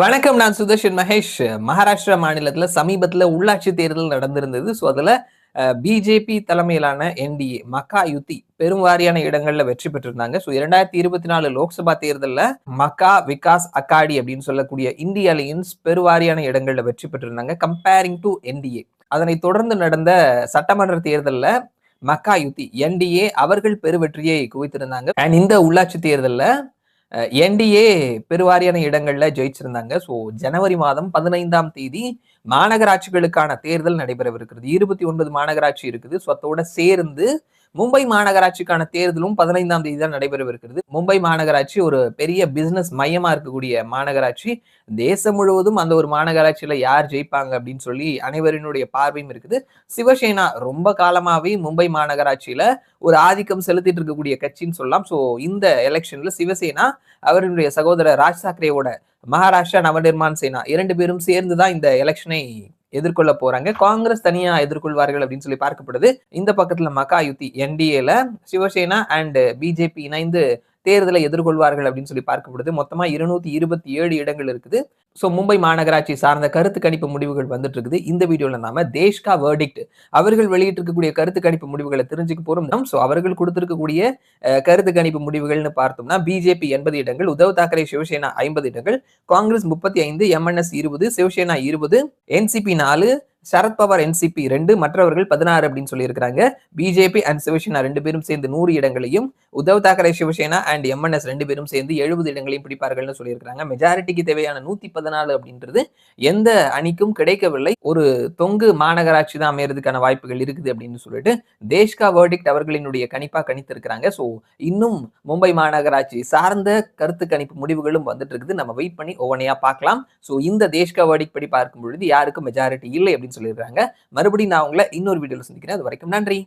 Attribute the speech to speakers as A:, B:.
A: வணக்கம் நான் சுதர்ஷன் மகேஷ். மகாராஷ்டிரா மாநிலத்துல சமீபத்துல உள்ளாட்சி தேர்தல் நடந்திருந்தது. ஸோ அதுல பிஜேபி தலைமையிலான என்டிஏ மக்கா யுத்தி பெரும்வாரியான இடங்கள்ல வெற்றி பெற்றிருந்தாங்க. ஸோ இரண்டாயிரத்தி இருபத்தி நாலு லோக்சபா தேர்தலில் மக்கா விகாஸ் அக்காடி அப்படின்னு சொல்லக்கூடிய இந்திய அலையன்ஸ் பெருவாரியான இடங்கள்ல வெற்றி பெற்றிருந்தாங்க. கம்பேரிங் டு என்டிஏ அதனை தொடர்ந்து நடந்த சட்டமன்ற தேர்தலில் மக்கா யுத்தி என்டிஏ அவர்கள் பெருவெற்றியை குவித்திருந்தாங்க. அண்ட் இந்த உள்ளாட்சி தேர்தலில் என்டிஏ பெருவாரியான இடங்கள்ல ஜெயிச்சிருந்தாங்க. ஸோ ஜனவரி மாதம் பதினைந்தாம் தேதி மாநகராட்சிகளுக்கான தேர்தல் நடைபெறவிருக்கிறது. இருபத்தி ஒன்பது மாநகராட்சி இருக்குது. ஸோ அதோட சேர்ந்து மும்பை மாநகராட்சிக்கான தேர்தலும் பதினைந்தாம் தேதி தான் நடைபெறவிருக்கிறது. மும்பை மாநகராட்சி ஒரு பெரிய பிசினஸ் மையமா இருக்கக்கூடிய மாநகராட்சி. தேசம் முழுவதும் அந்த ஒரு மாநகராட்சியில யார் ஜெயிப்பாங்க அப்படின்னு சொல்லி அனைவரினுடைய பார்வையும் இருக்குது. சிவசேனா ரொம்ப காலமாவே மும்பை மாநகராட்சியில ஒரு ஆதிக்கம் செலுத்திட்டு இருக்கக்கூடிய கட்சின்னு சொல்லலாம். ஸோ இந்த எலெக்ஷன்ல சிவசேனா அவரினுடைய சகோதரர் ராஜ் தாக்கரேவோட மகாராஷ்டிரா நவநிர்மான் சேனா இரண்டு பேரும் சேர்ந்து தான் இந்த எலெக்ஷனை எதிர்கொள்ள போறாங்க. காங்கிரஸ் தனியா எதிர்கொள்வார்கள் அப்படின்னு சொல்லி பார்க்கப்படுது. இந்த பக்கத்துல மக்கா யுத்தி என்டிஏல சிவசேனா அண்ட் பிஜேபி இணைந்து தேர்தலை எதிர்கொள்வார்கள் அப்படின்னு சொல்லி பார்க்கப்படுது. மொத்தமா இருநூத்தி இருபத்தி ஏழு இடங்கள் இருக்குது. ஸோ மும்பை மாநகராட்சி சார்ந்த கருத்து கணிப்பு முடிவுகள் வந்துட்டு இருக்குது இந்த வீடியோல நாம தேஷ்கா வேர்டிக்ட் அவர்கள் வெளியிட்டிருக்கக்கூடிய கருத்து கணிப்பு முடிவுகளை தெரிஞ்சுக்க போறோம். ஸோ அவர்கள் கொடுத்திருக்கக்கூடிய கருத்து கணிப்பு முடிவுகள்னு பார்த்தோம்னா பிஜேபி எண்பது இடங்கள் உத்தவ் தாக்கரே சிவசேனா ஐம்பது இடங்கள் காங்கிரஸ் முப்பத்தி ஐந்து எம்என்எஸ் இருபது சிவசேனா இருபது என்சிபி நாலு சரத்பவார் என்சிபி ரெண்டு மற்றவர்கள் பதினாறு அப்படின்னு சொல்லியிருக்கிறாங்க. பிஜேபி அண்ட் சிவசேனா ரெண்டு பேரும் சேர்ந்து நூறு இடங்களையும் உத்தவ் தாக்கரே சிவசேனா அண்ட் எம்என்எஸ் ரெண்டு பேரும் சேர்ந்து எழுபது இடங்களையும் பிடிப்பார்கள்னு சொல்லியிருக்கிறாங்க. மெஜாரிட்டிக்கு தேவையான நூத்தி பதினாலு அப்படின்றது எந்த அணிக்கும் கிடைக்கவில்லை. ஒரு தொங்கு மாநகராட்சி தான் அமையறதுக்கான வாய்ப்புகள் இருக்குது அப்படின்னு சொல்லிட்டு தேஷ்கா வேர்டிக்ட் அவர்களினுடைய கணிப்பா கணித்திருக்கிறாங்க. ஸோ இன்னும் மும்பை மாநகராட்சி சார்ந்த கருத்து கணிப்பு முடிவுகளும் வந்துட்டு இருக்குது. நம்ம வெயிட் பண்ணி ஒவ்வொன்றையா பார்க்கலாம். ஸோ இந்த தேஷ்கா வேர்டிக் படி பார்க்கும் பொழுது யாருக்கும் மெஜாரிட்டி இல்லை அப்படின்னு சொல்லியிருக்காங்க மறுபடியும் நான் உங்களை இன்னொரு வீடியோவில் சந்திக்கிறேன். அது வரைக்கும் நன்றி.